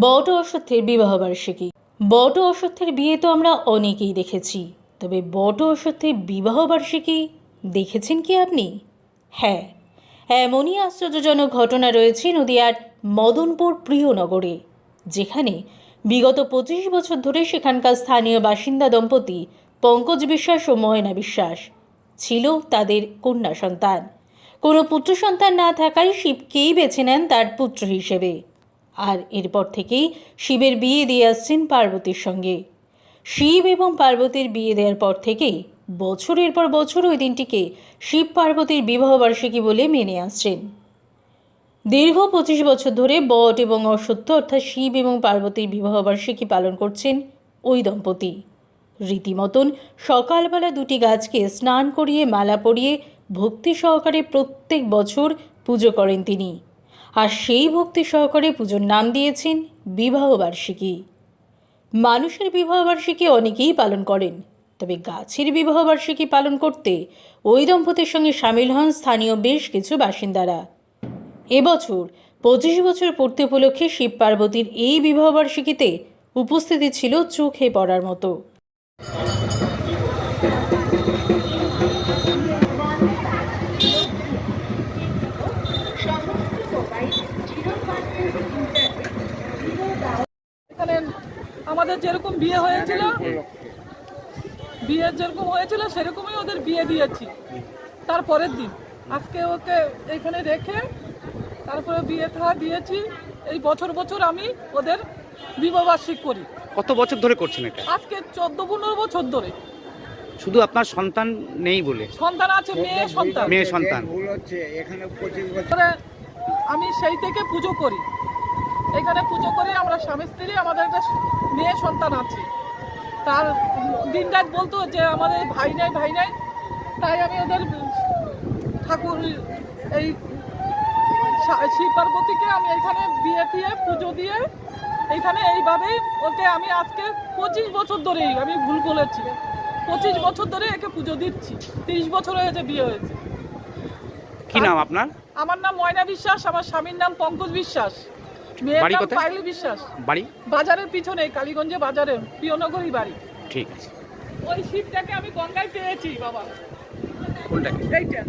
বট অশ্বত্থের বিবাহবার্ষিকী বট অশ্বত্থের বিয়ে তো আমরা অনেকেই দেখেছি। তবে বট অশ্বত্থের বিবাহবার্ষিকী দেখেছেন কি আপনি? হ্যাঁ এমনই আশ্চর্যজনক ঘটনা রয়েছে নদিয়ার মদনপুর প্রিয়নগরে যেখানে বিগত পঁচিশ বছর ধরে সেখানকার স্থানীয় বাসিন্দা দম্পতি পঙ্কজ বিশ্বাস ও ময়না বিশ্বাস ছিল তাদের কন্যা সন্তান। কোনো পুত্র সন্তান না থাকায় শিবকেই বেছে নেন তার পুত্র হিসেবে। আর এরপর থেকেই শিবের বিয়ে দিয়ে আসছেন পার্বতীর সঙ্গে। শিব এবং পার্বতীর বিয়ে দেওয়ার পর থেকেই বছরের পর বছর ওই দিনটিকে শিব পার্বতীর বিবাহবার্ষিকী বলে মেনে আসছেন। দীর্ঘ পঁচিশ বছর ধরে বট এবং অসত্য অর্থাৎ শিব এবং পার্বতীর বিবাহবার্ষিকী পালন করছেন ওই দম্পতি। রীতিমতন সকালবেলা দুটি গাছকে স্নান করিয়ে, মালা পরিয়ে, ভক্তি সহকারে প্রত্যেক বছর পুজো করেন তিনি। আর সেই ভক্তি সহকারে পুজোর নাম দিয়েছেন বিবাহবার্ষিকী। মানুষের বিবাহবার্ষিকী অনেকেই পালন করেন, তবে গাছের বিবাহবার্ষিকী পালন করতে ওই দম্পতির সঙ্গে সামিল হন স্থানীয় বেশ কিছু বাসিন্দারা। এবছর পঁচিশ বছর পূর্তি উপলক্ষে শিব পার্বতীর এই বিবাহবার্ষিকীতে উপস্থিতি ছিল চোখে পড়ার মতো। আমাদের যেরকম বিয়ে হয়েছিল বিয়ে যেরকম হয়েছিল সেরকমই ওদের বিয়ে দিয়েছি। তারপরের দিন। আজকে ওকে এখানে রেখে তারপরে বিয়ে থা দিয়েছি। এই বছর বছর আমি ওদের বিবাহবার্ষিক করি। কত বছর ধরে করছেন এটা? আজকে চোদ্দ পনেরো বছর ধরে। শুধু আপনার সন্তান নেই বলে? সন্তান আছে মেয়ে সন্তান। মেয়ে সন্তান। ভুল হচ্ছে এখানে পঁচিশ বছর আমি সেই থেকে পুজো করি। এখানে পুজো করে আমরা স্বামী স্ত্রী আমাদের একটা মেয়ে সন্তান আছে। তার দিন রাত বলতো যে আমাদের ভাই নাই ভাই নাই। তাই আমি ওদের ঠাকুর এই শিব পার্বতীকে আমি এখানে বিয়ে দিয়ে পুজো দিয়ে এখানে এইভাবেই ওকে আমি আজকে পঁচিশ বছর ধরেই আমি ভুল বলেছি। পঁচিশ বছর ধরে একে পুজো দিচ্ছি। তিরিশ বছর হয়েছে বিয়ে হয়েছে। কি নাম আপনার? আমার নাম ময়না বিশ্বাস আমার স্বামীর নাম পঙ্কজ বিশ্বাস। বাড়ি কোথায়? পাইলি বিশ্বাস। বাড়ি? বাজারের পিছনে কালীগঞ্জে বাজারে প্রিয়নগরী বাড়ি। ঠিক আছে। ওই শিবটাকে আমি গঙ্গায় পেয়েছি বাবা। কোনটাকে? এইটা।